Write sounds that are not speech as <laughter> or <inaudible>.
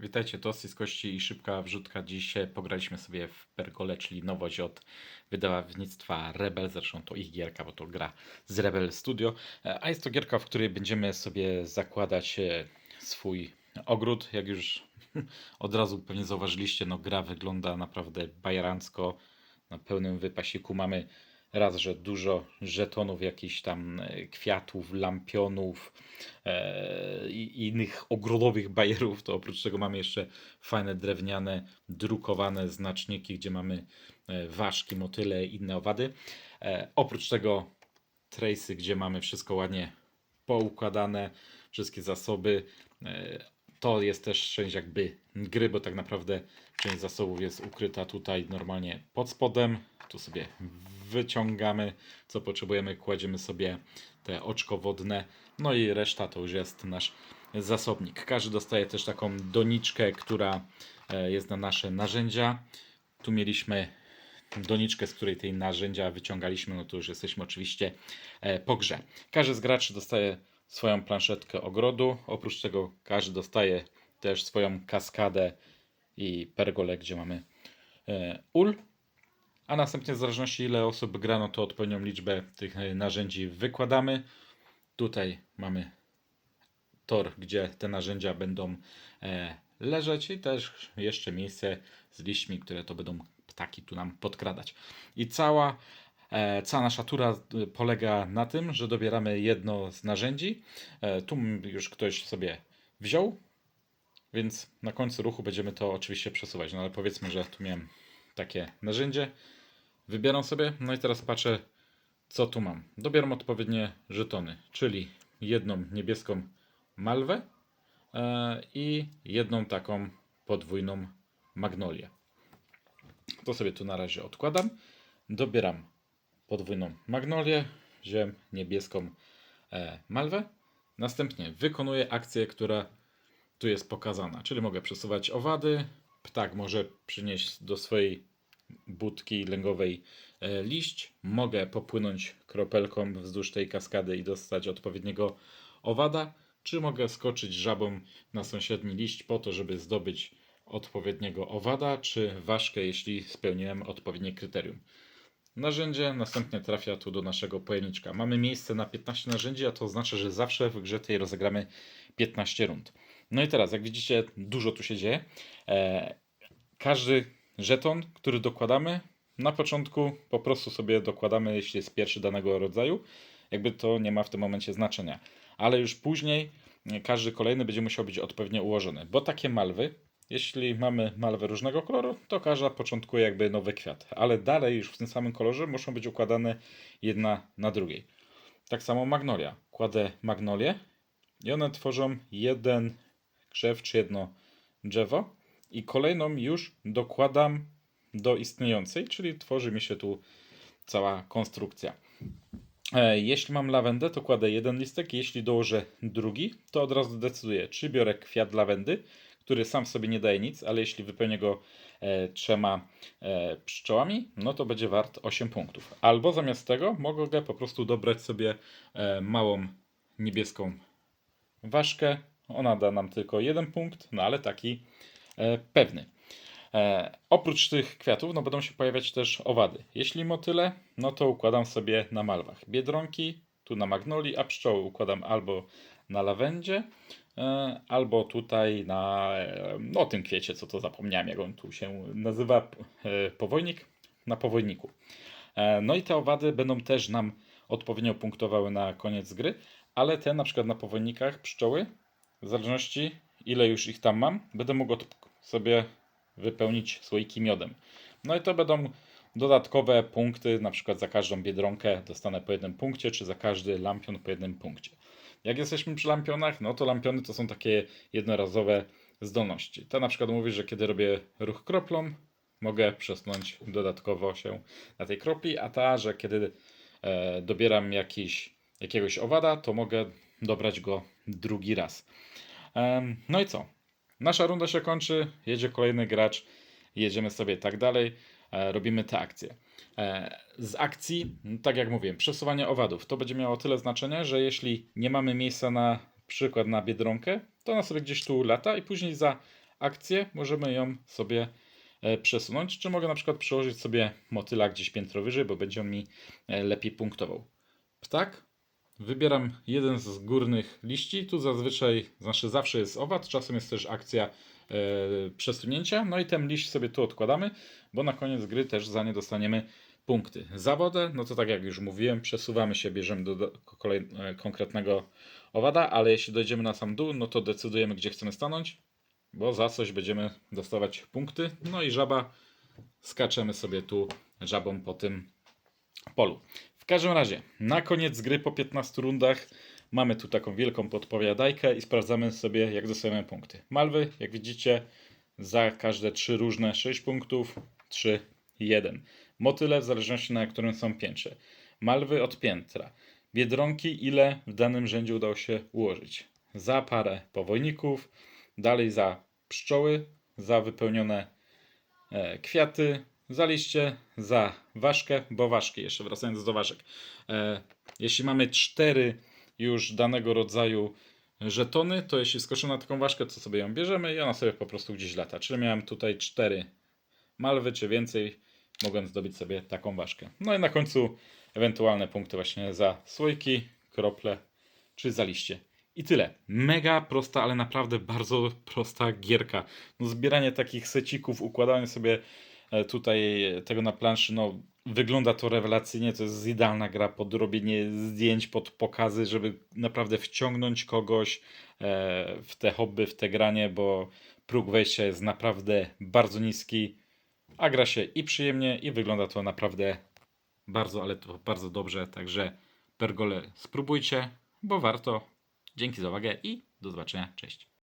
Witajcie, to z kości i szybka wrzutka. Dziś pograliśmy sobie w Pergole, czyli nowość od wydawnictwa Rebel. Zresztą to ich gierka, bo to gra z Rebel Studio. E, A jest to gierka, w której będziemy sobie zakładać e, swój ogród. Jak już <laughs> od razu pewnie zauważyliście, no gra wygląda naprawdę bajerancko. Na pełnym wypasiku mamy raz, że dużo żetonów, jakichś tam e, kwiatów, lampionów e, i innych ogrodowych bajerów. To oprócz tego mamy jeszcze fajne drewniane, drukowane znaczniki, gdzie mamy e, ważki, motyle i inne owady. E, oprócz tego trace'y, gdzie mamy wszystko ładnie poukładane, wszystkie zasoby. E, To jest też część jakby gry, bo tak naprawdę część zasobów jest ukryta tutaj normalnie pod spodem. Tu sobie wyciągamy, co potrzebujemy, kładziemy sobie te oczko wodne, no i reszta to już jest nasz zasobnik. Każdy dostaje też taką doniczkę, która e, jest na nasze narzędzia. Tu mieliśmy doniczkę, z której tej narzędzia wyciągaliśmy, no to już jesteśmy oczywiście e, po grze. Każdy z graczy dostaje swoją planszetkę ogrodu, oprócz tego każdy dostaje też swoją kaskadę i pergolę, gdzie mamy e, ul, a następnie w zależności ile osób gra, no to odpowiednią liczbę tych e, narzędzi wykładamy. Tutaj mamy tor, gdzie te narzędzia będą e, leżeć i też jeszcze miejsce z liśćmi, które to będą ptaki tu nam podkradać. I cała, e, cała nasza tura polega na tym, że dobieramy jedno z narzędzi. Tu już ktoś sobie wziął, więc na końcu ruchu będziemy to oczywiście przesuwać. No ale powiedzmy, że tu miałem takie narzędzie. Wybieram sobie, no i teraz patrzę, co tu mam. Dobieram odpowiednie żetony, czyli jedną niebieską malwę e, i jedną taką podwójną magnolię. To sobie tu na razie odkładam. Dobieram podwójną magnolię, wziąłem niebieską e, malwę. Następnie wykonuję akcję, która tu jest pokazana, czyli mogę przesuwać owady. Ptak może przynieść do swojej budki lęgowej e, liść. Mogę popłynąć kropelką wzdłuż tej kaskady i dostać odpowiedniego owada, czy mogę skoczyć żabą na sąsiedni liść po to, żeby zdobyć odpowiedniego owada, czy ważkę, jeśli spełniłem odpowiednie kryterium. Narzędzie następnie trafia tu do naszego pojemniczka. Mamy miejsce na 15 narzędzi, a to oznacza, że zawsze w grze tej rozegramy 15 rund. No i teraz, jak widzicie, dużo tu się dzieje. E, każdy żeton, który dokładamy, na początku po prostu sobie dokładamy, jeśli jest pierwszy danego rodzaju. Jakby to nie ma w tym momencie znaczenia. Ale już później każdy kolejny będzie musiał być odpowiednio ułożony. Bo takie malwy, jeśli mamy malwę różnego koloru, to każda początkuje jakby nowy kwiat. Ale dalej już w tym samym kolorze muszą być układane jedna na drugiej. Tak samo magnolia. Kładę magnolię i one tworzą jeden krzew czy jedno drzewo i kolejną już dokładam do istniejącej, czyli tworzy mi się tu cała konstrukcja. E, Jeśli mam lawendę, to kładę jeden listek, jeśli dołożę drugi, to od razu decyduję, czy biorę kwiat lawendy, który sam sobie nie daje nic, ale jeśli wypełnię go e, trzema e, pszczołami, no to będzie wart 8 punktów. Albo zamiast tego mogę po prostu dobrać sobie e, małą niebieską ważkę. Ona da nam tylko jeden punkt, no ale taki pewny. E, oprócz tych kwiatów no, będą się pojawiać też owady. Jeśli motyle, no to układam sobie na malwach. Biedronki, tu na magnolii, a pszczoły układam albo na lawendzie, e, albo tutaj na e, no, tym kwiecie, co to zapomniałem, jak on tu się nazywa, e, powojnik, na powojniku. E, no i te owady będą też nam odpowiednio punktowały na koniec gry, ale te na przykład na powojnikach pszczoły, w zależności ile już ich tam mam, będę mógł sobie wypełnić słoiki miodem. No i to będą dodatkowe punkty, na przykład za każdą biedronkę dostanę po jednym punkcie, czy za każdy lampion po jednym punkcie. Jak jesteśmy przy lampionach, no to lampiony to są takie jednorazowe zdolności. To na przykład mówi, że kiedy robię ruch kroplą, mogę przesunąć dodatkowo się na tej kropli, a ta, że kiedy e, dobieram jakiś, jakiegoś owada, to mogę dobrać go drugi raz. No i co? Nasza runda się kończy, jedzie kolejny gracz, jedziemy sobie tak dalej, e, robimy te akcje. E, z akcji, tak jak mówiłem, przesuwanie owadów, to będzie miało tyle znaczenia, że jeśli nie mamy miejsca na przykład na biedronkę, to ona sobie gdzieś tu lata i później za akcję, możemy ją sobie e, przesunąć, czy mogę na przykład przełożyć sobie motyla gdzieś piętro wyżej, bo będzie on mi lepiej punktował. Ptak, wybieram jeden z górnych liści, tu zazwyczaj, znaczy zawsze jest owad, czasem jest też akcja e, przesunięcia, no i ten liść sobie tu odkładamy, bo na koniec gry też za nie dostaniemy punkty. Za wodę, no to tak jak już mówiłem, przesuwamy się, bierzemy do, do kolej, e, konkretnego owada, ale jeśli dojdziemy na sam dół, no to decydujemy, gdzie chcemy stanąć, bo za coś będziemy dostawać punkty. No i żaba, skaczemy sobie tu żabą po tym polu. W każdym razie, na koniec gry po 15 rundach mamy tu taką wielką podpowiadajkę i sprawdzamy sobie, jak dostajemy punkty. Malwy, jak widzicie, za każde trzy różne 6 punktów, 3, 1. Motyle w zależności na którym są piętrze. Malwy od piętra. Biedronki, ile w danym rzędzie udało się ułożyć. Za parę powojników, dalej za pszczoły, za wypełnione e, kwiaty, za liście, za ważkę, bo ważki, jeszcze wracając do ważek. E, jeśli mamy cztery już danego rodzaju żetony, to jeśli skoczymy na taką ważkę, to sobie ją bierzemy i ona sobie po prostu gdzieś lata. Czyli miałem tutaj cztery malwy czy więcej, mogłem zdobyć sobie taką ważkę. No i na końcu ewentualne punkty właśnie za słoiki, krople czy za liście. I tyle. Mega prosta, ale naprawdę bardzo prosta gierka. No, zbieranie takich secików, układanie sobie tutaj tego na planszy, no wygląda to rewelacyjnie. To jest idealna gra pod robienie zdjęć, pod pokazy, żeby naprawdę wciągnąć kogoś e, w te hobby, w te granie, bo próg wejścia jest naprawdę bardzo niski, a gra się i przyjemnie, i wygląda to naprawdę bardzo, ale to bardzo dobrze. Także Pergole spróbujcie, bo warto. Dzięki za uwagę i do zobaczenia. Cześć.